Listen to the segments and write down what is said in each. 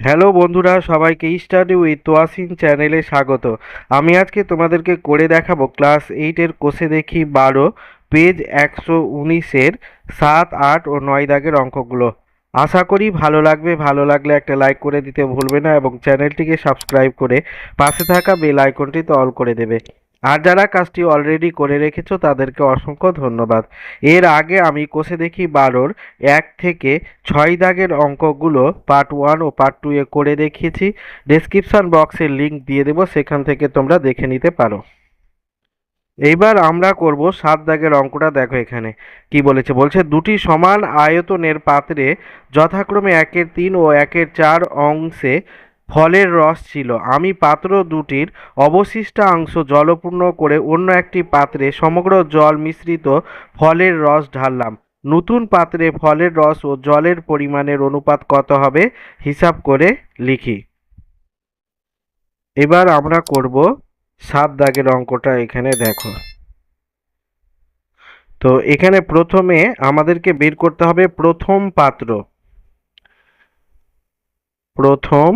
Hello বন্ধুরা, সবাইকে study with Toyasin চ্যানেলে স্বাগত। আমি আজকে তোমাদেরকে করে দেখাবো ক্লাস এইটের কোষে দেখি বারো, পেজ একশো উনিশের সাত, আট ও নয় দাগের অঙ্কগুলো। আশা করি ভালো লাগবে, ভালো লাগলে একটা লাইক করে দিতে ভুলবে না এবং চ্যানেলটিকে সাবস্ক্রাইব করে পাশে থাকা বেল আইকনটিতে অল করে দেবে। আর যারা কাজটি অলরেডি করে রেখেছ, তাদেরকে অসংখ্য ধন্যবাদ। এর আগে আমি কষে দেখি বারোর এক থেকে ছয় দাগের অঙ্কগুলো পার্ট ওয়ান ও পার্ট টু এ করে দেখিয়েছি। ডেসক্রিপশন বক্সের লিঙ্ক দিয়ে দেবো, সেখান থেকে তোমরা দেখে নিতে পারো। এইবার আমরা করব সাত দাগের অঙ্কটা, দেখো এখানে কি বলেছে। বলছে, দুটি সমান আয়তনের পাত্রে যথাক্রমে একের তিন ও একের চার অংশে ফলের রস ছিল। আমি পাত্র দুটির অবশিষ্টাংশ জলপূর্ণ করে অন্য একটি পাত্রে সমগ্র জল মিশ্রিত ফলের রস ঢাললাম। নতুন পাত্রে ফলের রস ও জলের পরিমাণের অনুপাত কত হবে হিসাব করে লিখি। এবার আমরা করব সাত দাগের অঙ্কটা এখানে দেখো। তো এখানে প্রথমে আমাদেরকে বের করতে হবে প্রথম পাত্র। প্রথম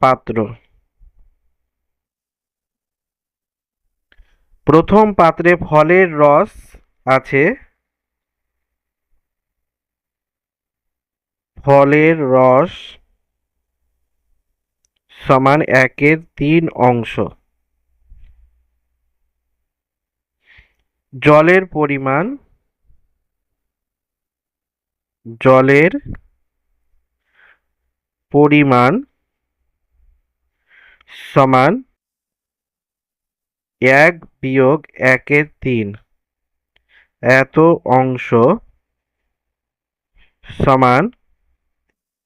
পাত্র। প্রথম পাত্রে ফলের রস আছে। ফলের রস সমান একের তিন অংশ। জলের পরিমাণ জলের পরিমাণ সমান এক বিয়োগ একের তিন। এত অংশ সমান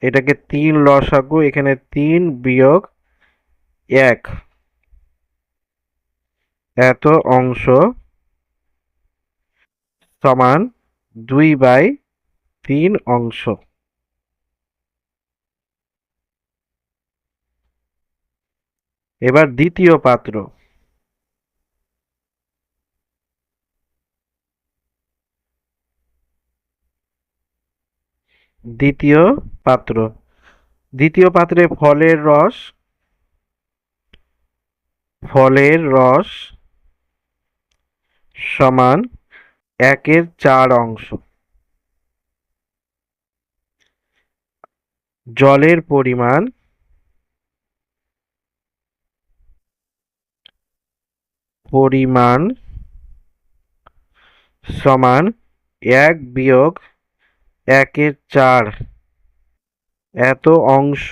এটাকে তিন লসাগু, এখানে তিন বিয়োগ এক। এত অংশ সমান দুই বাই তিন অংশ। এবার দ্বিতীয় পাত্র। দ্বিতীয় পাত্র। দ্বিতীয় পাত্রে ফলের রস ফলের রস সমান একের চার অংশ। জলের পরিমাণ পরিমাণ সমান এক বিয়োগ একের চার। এত অংশ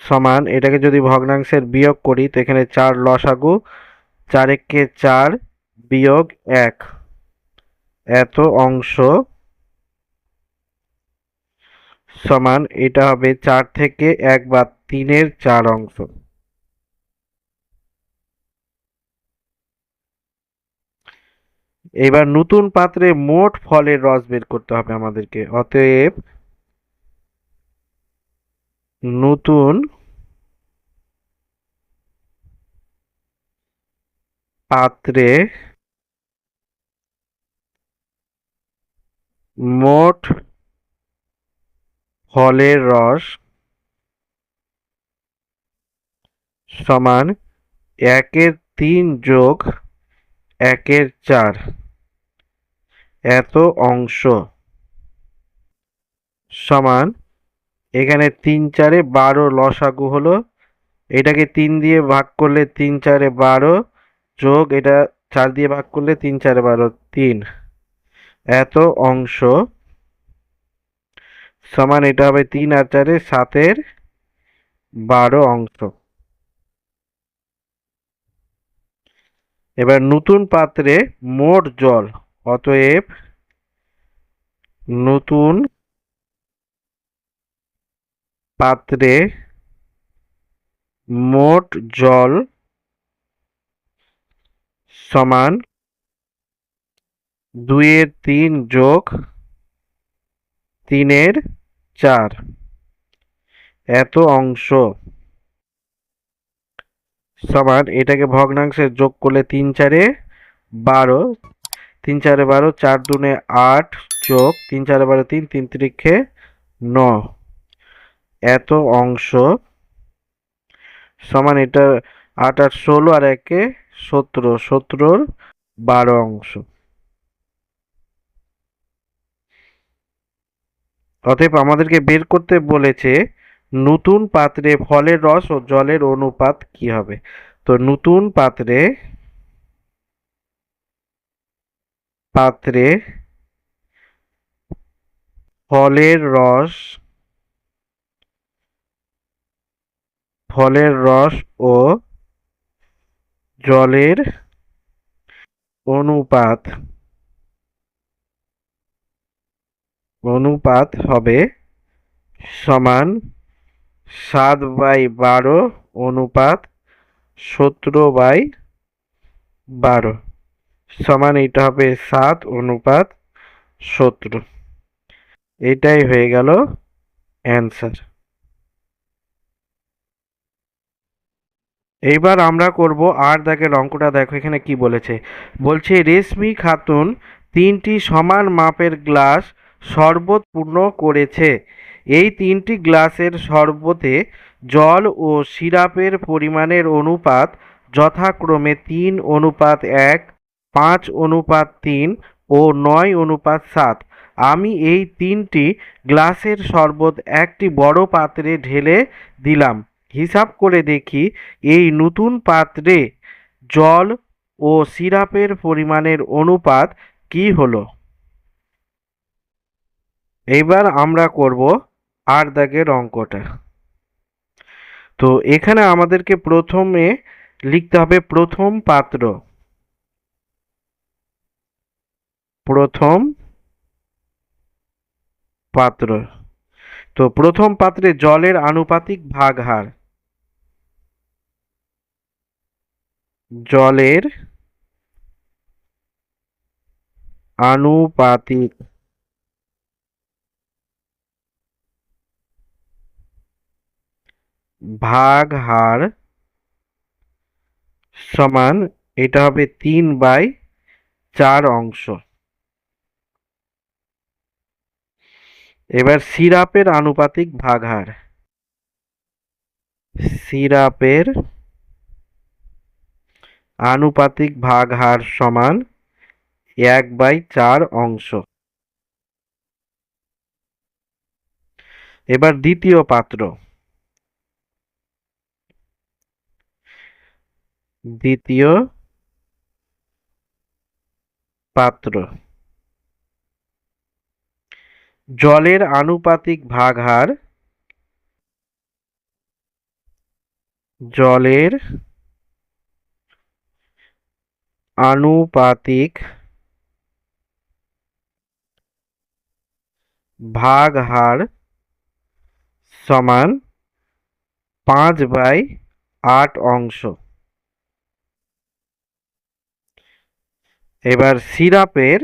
সমান, এটাকে যদি ভগ্নাংশের বিয়োগ করি, তো এখানে চার লসাগু, চার একে চার বিয়োগ এক। এত অংশ সমান, এটা হবে চার থেকে এক বা তিনের চার অংশ। এবার নতুন পাত্রে মোট ফলের রস বের করতে হবে আমাদেরকে। অতএব নতুন পাত্রে মোট ফলের রস সমান একের তিন যোগ একের চার। এত অংশ সমান এখানে তিন চারে বারো লসাগু হলো। এটাকে তিন দিয়ে ভাগ করলে তিন চারে বারো যোগ এটা চার দিয়ে ভাগ করলে তিন চারে বারো, তিন। এত অংশ সমান এটা হবে তিন আর চারে সাতের বারো অংশ। এবার নতুন পাত্রে মোট জল অতএব নতুন পাত্রে মোট জল সমান দুইয়ের তিন যোগ তিনের চার। এত অংশ সমান এটাকে ভগ্নাংশে যোগ করলে তিন চারে বারো তিন চারে বারো, চার দুনে আট যোগ তিন চার বারো, তিন তিন ত্রিক্ষে ন। এত অংশ। সমান এটা আট আট, ষোলো আর একে সতেরো। সতেরোর বারো অংশ। অতএব আমাদেরকে বের করতে বলেছে, নতুন পাত্রে ফলের রস ও জলের অনুপাত কি হবে? তো নতুন পাত্রে পাত্রে ফলের রস ফলের রস ও জলের অনুপাত অনুপাত হবে সমান সাত বাই বারো অনুপাত সতেরো বাই বারো। সমান এটা হবে সাত অনুপাত সতেরো এটাই হয়ে গেল অ্যান্সার। এইবার আমরা করব আর দাগের অঙ্কটা দেখো, এখানে কি বলেছে? বলছে, রেশমি খাতুন তিনটি সমান মাপের গ্লাস শরবত পূর্ণ করেছে। এই তিনটি গ্লাসের শরবতে জল ও সিরাপের পরিমাণের অনুপাত যথাক্রমে তিন অনুপাত এক পাঁচ অনুপাত তিন ও নয় অনুপাত সাত। আমি এই তিনটি গ্লাসের শরবত একটি বড় পাত্রে ঢেলে দিলাম। হিসাব করে দেখি, এই নতুন পাত্রে জল ও সিরাপের পরিমাণের অনুপাত কি হলো? এবার আমরা করব আর দাগের অঙ্কটা। তো এখানে আমাদেরকে প্রথমে লিখতে হবে প্রথম পাত্র। প্রথম পাত্র। তো প্রথম পাত্রে জলের আনুপাতিক ভাগ হার। জলের আনুপাতিক ভাগ হার সমান, এটা হবে তিন বাই চার অংশ। এবার সিরাপের আনুপাতিক ভাগ হার। সিরাপের আনুপাতিক ভাগ হার সমান এক বাই চার অংশ। এবার দ্বিতীয় পাত্র। দ্বিতীয় পাত্র। জলের আনুপাতিক ভাগ হার জলের আনুপাতিক ভাগ হার সমান পাঁচ বাই আট অংশ। এবার সিরাপের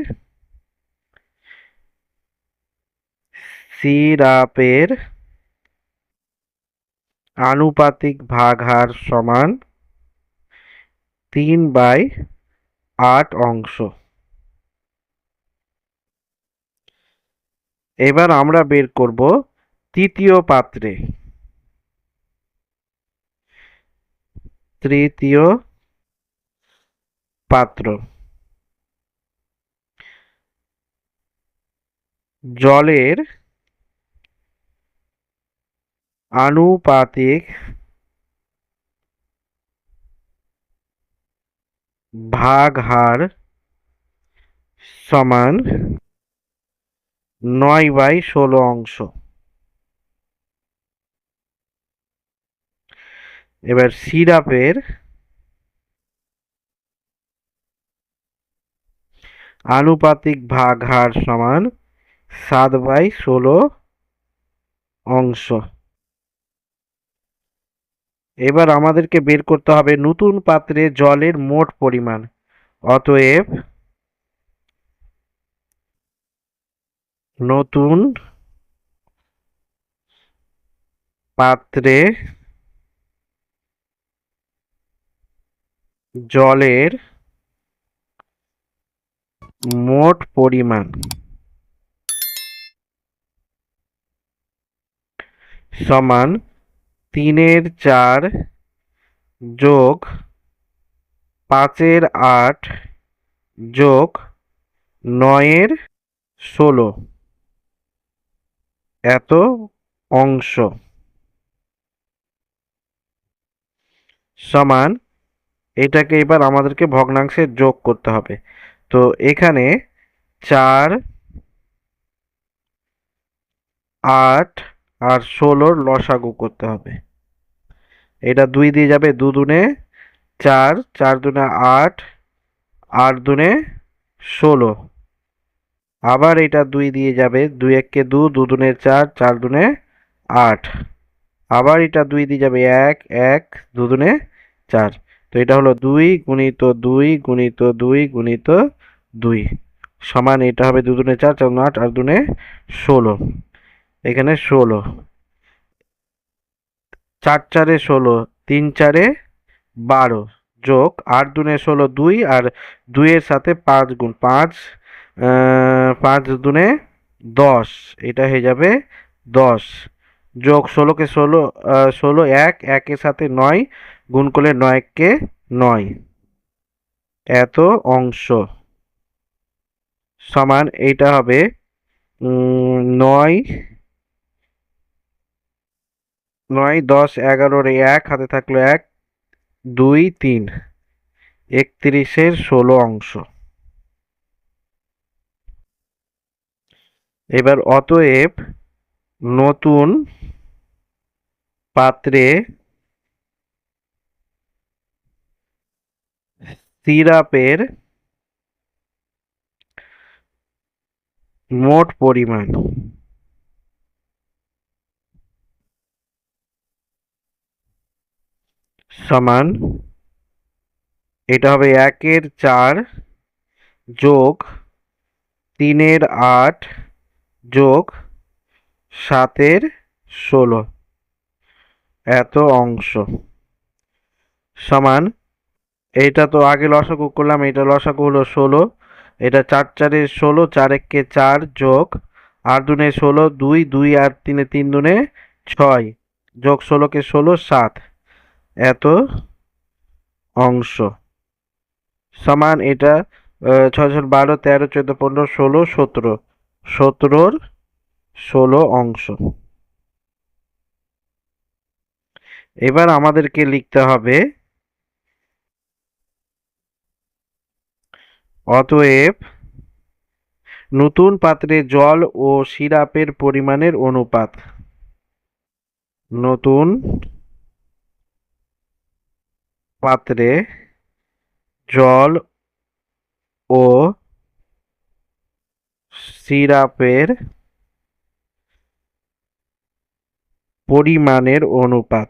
সিরাপের আনুপাতিক ভাগ হার সমান তিন বাই আট অংশ। এবার আমরা বের করব তৃতীয় পাত্রে। তৃতীয় পাত্র। জলের আনুপাতিক ভাগ হার সমান নয় বাই ষোলো অংশ। এবার সিরাপের আনুপাতিক ভাগ হার সমান সাত বাই ষোলো অংশ। এবার আমাদেরকে বের করতে হবে নতুন পাত্রে জলের মোট পরিমাণ। অতএব নতুন পাত্রে জলের মোট পরিমাণ সমান তিনের চার যোগ পাঁচের আট যোগ নয়ের ষোলো। এত অংশ। সমান, এটাকে এবার আমাদেরকে ভগ্নাংশে যোগ করতে হবে। তো এখানে চার, আট আর ষোলোর লসাগু করতে হবে। এটা দুই দিয়ে যাবে দু দুনে চার চার দুনে আট আট দুনে ষোলো। আবার এটা দুই দিয়ে যাবে দুই এককে দু দু দুনে চার চার দুনে আট। আবার এটা দুই দিয়ে যাবে এক এক, দু দুনে চার। তো এটা হলো দুই গুণিত দুই গুণিত দুই গুণিত দুই। সমান এটা হবে দু দুনে চার চার আট আর দুনে ষোলো। এখানে ষোলো। চার চারে ষোলো, তিন চারে বারো যোগ আট দুনে ষোলো, দুই আর দুইয়ের সাথে পাঁচ গুণ পাঁচ পাঁচ দুনে দশ, এটা হয়ে যাবে দশ যোগ ষোলোকে ষোলো ষোলো এক, একের সাথে নয় গুণ করলে নয়কে নয়। এত অংশ। সমান এইটা হবে নয় নয়, দশ এগারোর এক, হাতে থাকল এক, দুই, তিন, একত্রিশের ষোলো অংশ। এবার অতএব নতুন পাত্রে সিরাপের মোট পরিমাণ সমান, এটা হবে একের চার যোগ তিনের আট যোগ সাতের ষোলো। এত অংশ। সমান, এইটা তো আগে লসাগু করলাম এটা লসাগু হলো ষোলো। এটা চার চারে ষোলো, চার এককে চার যোগ আট দুনে ষোলো, দুই দুই আর তিনে তিন দুনে ছয়। যোগ ষোলোকে ষোলো, সাত। এত অংশ। সমান এটা ছয় ছয় বারো, তেরো, চোদ্দ, পনেরো, ষোলো, সতেরো। সতেরোর ষোলো অংশ। এবার আমাদেরকে লিখতে হবে, অতএব নতুন পাত্রে জল ও সিরাপের পরিমাণের অনুপাত। নতুন পাত্রে জল ও সিরাপের পরিমাণের অনুপাত।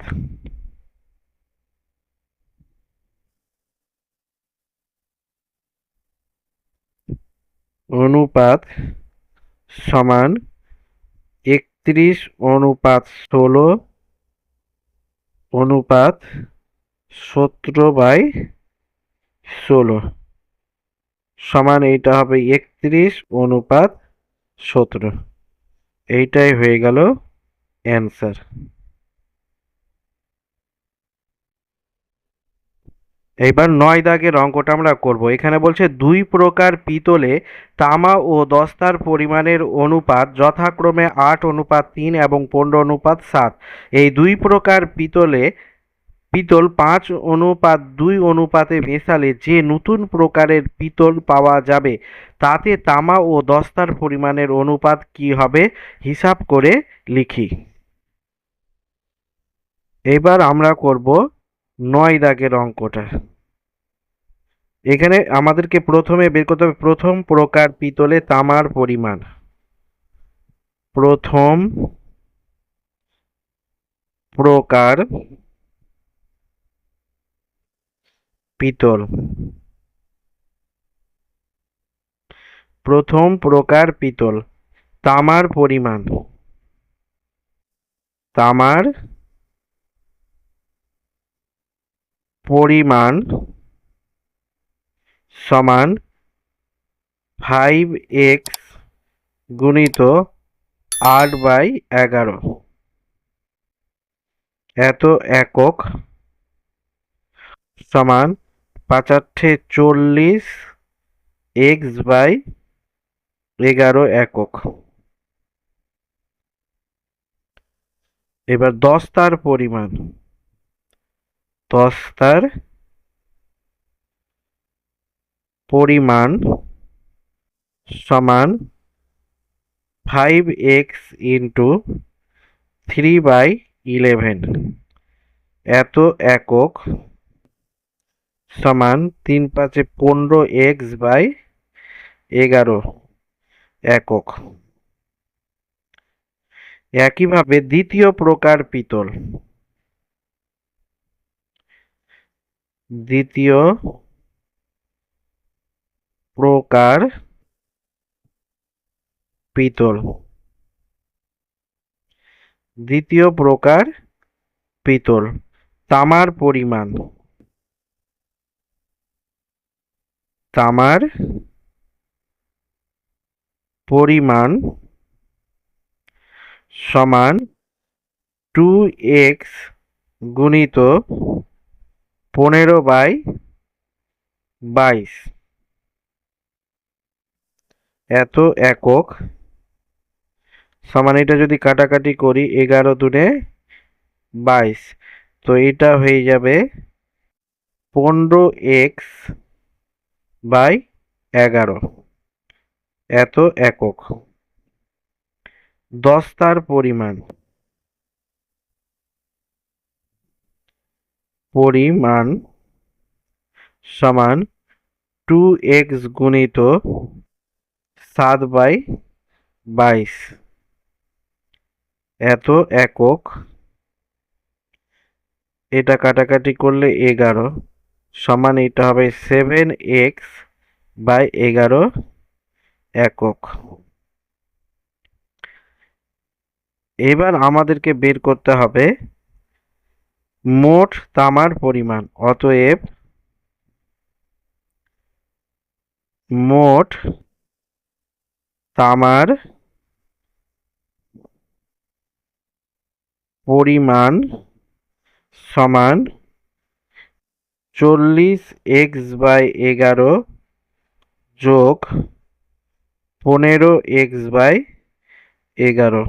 অনুপাত সমান একত্রিশ অনুপাত ষোলো অনুপাত সতেরো বাই ষোলো। সমান এইটা হবে একত্রিশ অনুপাত সতেরো। এইটাই হয়ে গেল অ্যান্সার। এইবার নয় দাগের অঙ্কটা আমরা করব। এখানে বলছে দুই প্রকার পিতলে তামা ও দস্তার পরিমাণের অনুপাত যথাক্রমে আট অনুপাত তিন এবং পনেরো অনুপাত সাত। এই দুই প্রকার পিতলে পিতল পাঁচ অনুপাত দুই অনুপাতে মেশালে যে নতুন প্রকারের পিতল পাওয়া যাবে, তাতে তামা ও দস্তার পরিমাণের অনুপাত কি হবে, হিসাব করে লিখি। এবার আমরা করব নয় দাগের অঙ্কটা। এখানে আমাদেরকে প্রথমে বের করতে হবে প্রথম প্রকার পিতলে তামার পরিমাণ। প্রথম প্রকার পিতল। প্রথম প্রকার পিতল, তামার পরিমাণ। তামার পরিমাণ সমান ফাইভ এক্স গুণিত আট বাই এগারো। এত একক সমান পাঁচ চল্লিশ এক্স বাই এগারো একক। এবার দস্তার পরিমাণ। দস্তার পরিমাণ সমান five x into three by eleven এত একক। সমান তিন পাঁচে পনেরো এক্স বাই এগারো একক। একইভাবে দ্বিতীয় প্রকার পিতল। দ্বিতীয় প্রকার পিতল। দ্বিতীয় প্রকার পিতল। তামার পরিমাণ। তামার পরিমাণ সমান টু এক্স গুণিত পনেরো বাই বাইশ। এত একক। সমান এটা যদি কাটাকাটি করি এগারো দুনে বাইশ, তো এটা হয়ে যাবে পনেরো এক্স বাই এগারো। এত একক। দস্তার পরিমাণ। পরিমাণ সমান টু এক্স গুণিত সাত বাই বাইশ। এত একক। এটা কাটাকাটি করলে এগারো। সমান এটা হবে সেভেন এক্স বাই এগারো একক। এবার আমাদেরকে বের করতে হবে মোট তামার পরিমাণ, অতএব মোট তামার পরিমাণ সমান চল্লিশ এক্স বাই এগারো যোগ পনেরো এক্স বাই এগারো।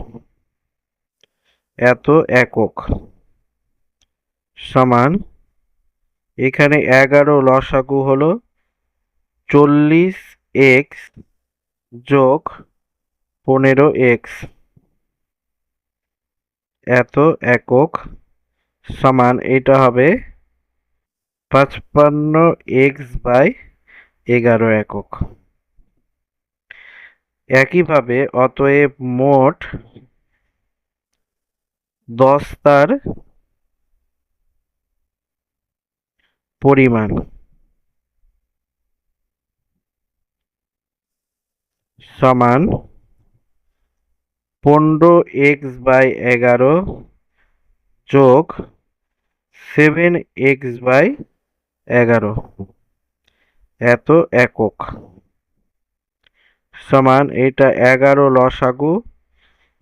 এত একক। সমান এখানে এগারো লসাগু হলো চল্লিশ এক্স যোগ পনেরো এক্স। এত একক। সমান এটা হবে পাঁচপান্ন এক্স বাই এগারো একক। একইভাবে অতএব মোট দস্তার পরিমাণ সমান পনেরো এক্স বাই এগারো যোগ সেভেন এক্স বাই এগারো। এত একক। সমান এটা এগারো লসাগু,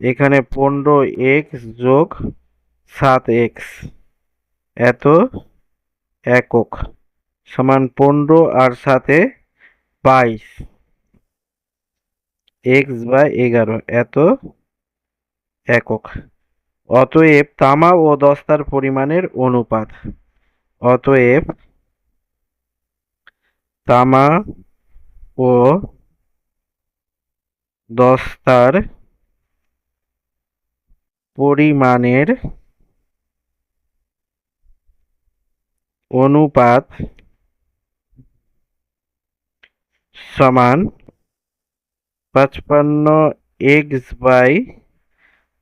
এখানে পনেরো এক্স যোগ সাত এক্স। এত একক। সমান পনেরো আর সাথে বাইশ। এক্স বাই এগারো, এত একক। অতএব তামা ও দস্তার পরিমাণের অনুপাত। অতএব তামা ও দস্তার পরিমাণের অনুপাত সমান পাঁচপান্ন এক্স বাই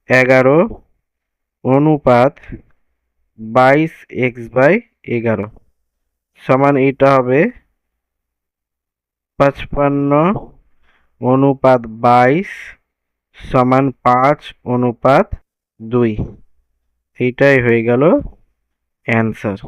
এগারো অনুপাত বাইশ এক্স বাই এগারো। সমান এটা হবে পাঁচপান্ন অনুপাত বাইশ সমান পাঁচ অনুপাত দুই। এইটাই হয়ে গেল অ্যান্সার